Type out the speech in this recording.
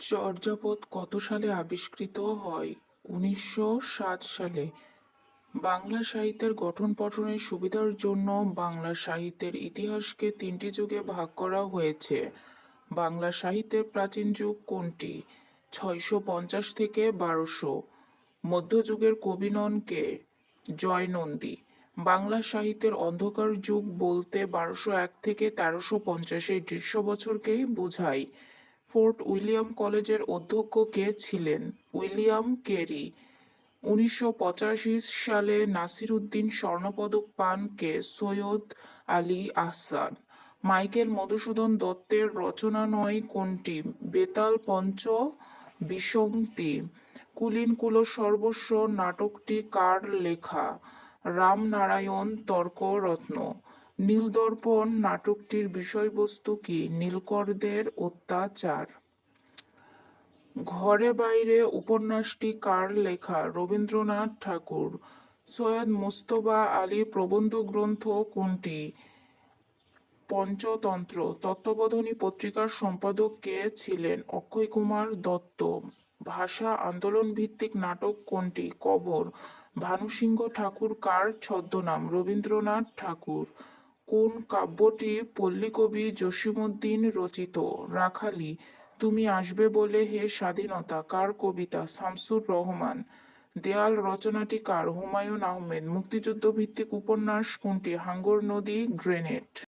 চর্যাপদ কত সালে আবিষ্কৃত হয়? উনিশশো সাত সালে। বাংলা সাহিত্যের গঠন পঠনের সুবিধার জন্য বাংলা সাহিত্যের ইতিহাসকে তিনটি যুগে ভাগ করা হয়েছে। বাংলা সাহিত্যের প্রাচীন যুগ কোনটি? ছয়শো পঞ্চাশ থেকে বারোশো। মধ্যযুগের কবি নন জয়নন্দী। বাংলা সাহিত্যের অন্ধকার যুগ বলতে বারোশো এক থেকে তেরোশো পঞ্চাশের দেড়শো বছরকেই বোঝায়। ফোর্ট উইলিয়াম কলেজের অধ্যক্ষ কে ছিলেন? William Carey. উনিশশো পঁচাশি সালে নাসিরুদ্দিন স্বর্ণপদক পান কে সৈয়দ আলী আহসান। মাইকেল মধুসূদন দত্তের রচনা নয় কোনটি? বেতাল পঞ্চ বিসংতি কুলীন কুল সর্বস্ব নাটকটি কার লেখা? রামনারায়ণ তর্করত্ন। নীলদর্পণ নাটকটির বিষয়বস্তু কি নীলকরদের অত্যাচার? ঘরে বাইরে উপন্যাসটি কার লেখা? রবীন্দ্রনাথ ঠাকুর। সৈয়দ মুস্তফা আলী প্রবন্ধ গ্রন্থ কোনটি? পঞ্চতন্ত্র। তত্ত্ববোধনী পত্রিকার সম্পাদক কে ছিলেন? অক্ষয় কুমার দত্ত। ভাষা আন্দোলন ভিত্তিক নাটক কোনটি? কবর। ভানুসিংহ ঠাকুর কার ছদ্মনাম? রবীন্দ্রনাথ ঠাকুর। কোন কাব্যটি পল্লীকবি জসীমউদ্দিন রচিত? রাখালি, তুমি আসবে বলে হে স্বাধীনতা, কার কবিতা? শামসুর রহমান, দেয়াল রচনাটি কার? হুমায়ুন আহমেদ মুক্তিযুদ্ধ ভিত্তিক উপন্যাস কোনটি? হাঙ্গর নদী, গ্রেনেড।